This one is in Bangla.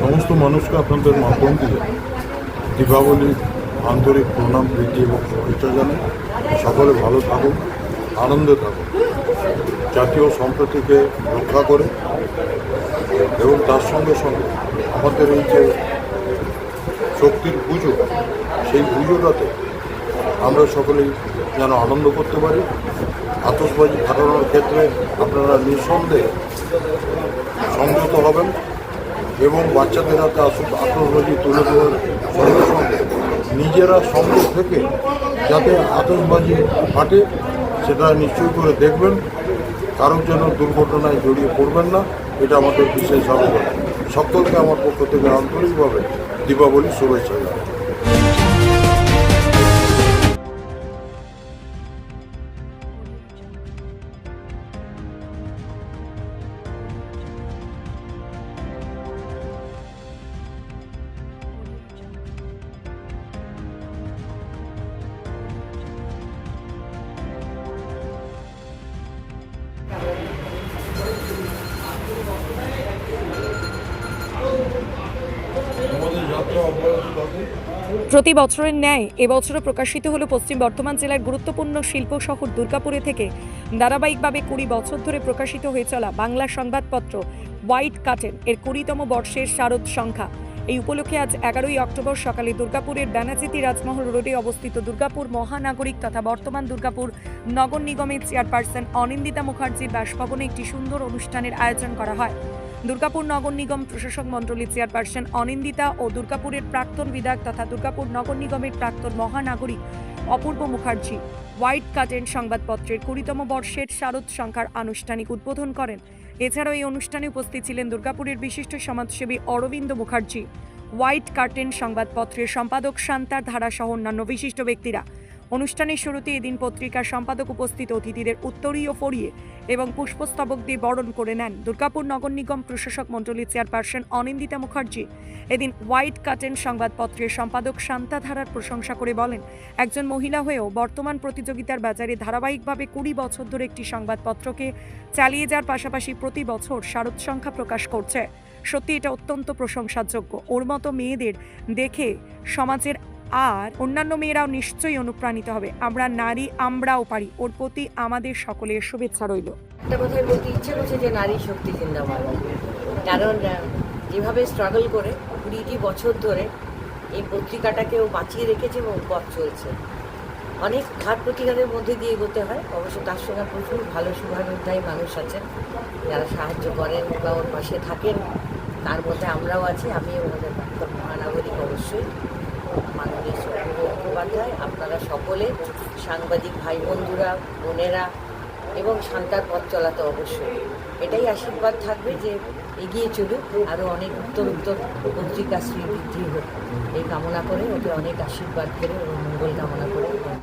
সমস্ত মানুষকে আপনাদের মাধ্যম দিয়ে দীপাবলির আন্তরিক প্রণাম, প্রীতি এবং শুভেচ্ছা জানাই। সকলে ভালো থাকুন, আনন্দে থাকুন, জাতীয় সম্প্রীতিকে রক্ষা করে এবং তার সঙ্গে সঙ্গে আমাদের এই যে শক্তির পুজো, সেই পুজোটাতে আমরা সকলেই যেন আনন্দ করতে পারি। আতসবাজি ফাটানোর ক্ষেত্রে আপনারা নিঃসন্দেহে সংযত হবেন। এবং বাচ্চাদের হাতে আসুক আতসবাজি তুলে দেওয়ার সঙ্গে নিজেরা সঙ্গে থেকে যাতে আতঙ্কবাজি ফাটে, সেটা নিশ্চয় করে দেখবেন। কারোর যেন দুর্ঘটনায় জড়িয়ে পড়বেন না, এটা আমাদের বিশেষ আবেদন। সকলকে আমার পক্ষ থেকে আন্তরিকভাবে দীপাবলির শুভেচ্ছা জানাই। প্রতি বছরের ন্যায় এবছরও প্রকাশিত হলো পশ্চিম বর্ধমান জেলার গুরুত্বপূর্ণ শিল্প শহর দুর্গাপুরে থেকে। ধারাবাহিকভাবে কুড়ি বছর ধরে প্রকাশিত হয়ে চলা বাংলা সংবাদপত্র হোয়াইট কাটেন এর কুড়িতম বর্ষের শারদ সংখ্যা। এই উপলক্ষে আজ এগারোই অক্টোবর সকালে দুর্গাপুরের ব্যানাচিতি রাজমহল রোডে অবস্থিত দুর্গাপুর মহানাগরিক তথা বর্তমান দুর্গাপুর নগর নিগমের চেয়ারপারসন অনিন্দিতা মুখার্জির বাসভবনে একটি সুন্দর অনুষ্ঠানের আয়োজন করা হয়। দুর্গাপুর নগর নিগম প্রশাসক মণ্ডলীর চেয়ারপারসন অনিন্দিতা ও দুর্গাপুরের প্রাক্তন বিধায়ক তথা দুর্গাপুর নগর নিগমের প্রাক্তন মহানাগরিক অপূর্ব মুখার্জি হোয়াইট কার্টেন সংবাদপত্রের কুড়িতম বর্ষের শারদ সংখ্যার আনুষ্ঠানিক উদ্বোধন করেন। এছাড়াও এই অনুষ্ঠানে উপস্থিত ছিলেন দুর্গাপুরের বিশিষ্ট সমাজসেবী অরবিন্দ মুখার্জি। হোয়াইট কার্টেন সংবাদপত্রের সম্পাদক শান্তার ধারা সহ অন্যান্য বিশিষ্ট ব্যক্তিরা। অনুষ্ঠানের শুরুতে এদিন পত্রিকার সম্পাদক উপস্থিত অতিথিদের উত্তরীয় ফরিয়ে এবং পুষ্পস্তবক দিয়ে বরণ করে নেন। দুর্গাপুর নগর নিগম প্রশাসক মণ্ডলীর চেয়ারপারসন অনিন্দিতা মুখার্জি। এদিন হোয়াইট কার্টেন সংবাদপত্রের সম্পাদক শান্তা ধারার প্রশংসা করে বলেন, একজন মহিলা হয়েও বর্তমান প্রতিযোগিতার বাজারে ধারাবাহিকভাবে কুড়ি বছর ধরে একটি সংবাদপত্রকে চালিয়ে যাওয়ার পাশাপাশি প্রতি বছর শারদ সংখ্যা প্রকাশ করছে। সত্যি এটা অত্যন্ত প্রশংসাযোগ্য। ওর মতো মেয়েদের দেখে সমাজের আর অন্যান্য মেয়েরাও নিশ্চয়ই অনুপ্রাণিত হবে। আমরা নারী, আমরাও পারি। ওর প্রতি আমাদের সকলের শুভেচ্ছা রইল। একটা কথাই বলতে ইচ্ছে করছে যে নারী শক্তি জিন্দাবাদ। কারণ যেভাবে স্ট্রাগল করে কুড়িটি বছর ধরে এই পত্রিকাটাকেও বাঁচিয়ে রেখেছে এবং পথ চলছে। অনেক ঘাত প্রতিঘাতের মধ্যে দিয়ে এগোতে হয়। অবশ্য তার সঙ্গে প্রচুর ভালো শুভানুধ্যায়ী মানুষ আছেন। যারা সাহায্য করেন বা ওর পাশে থাকেন, তার মধ্যে আমরাও আছি। আমি ওনাদের মহানাগরিক অবশ্যই। সুপ্রিম আপনারা সকলে, সাংবাদিক ভাই বন্ধুরা, বোনেরা এবং শান্তার পথ চলাতে অবশ্যই। এটাই আশীর্বাদ থাকবে যে এগিয়ে চলুক আরও অনেক উত্তর উত্তর পত্রিকা শ্রী বৃদ্ধি হোক। এই কামনা করে ওকে অনেক আশীর্বাদ করে এবং মঙ্গল কামনা করে।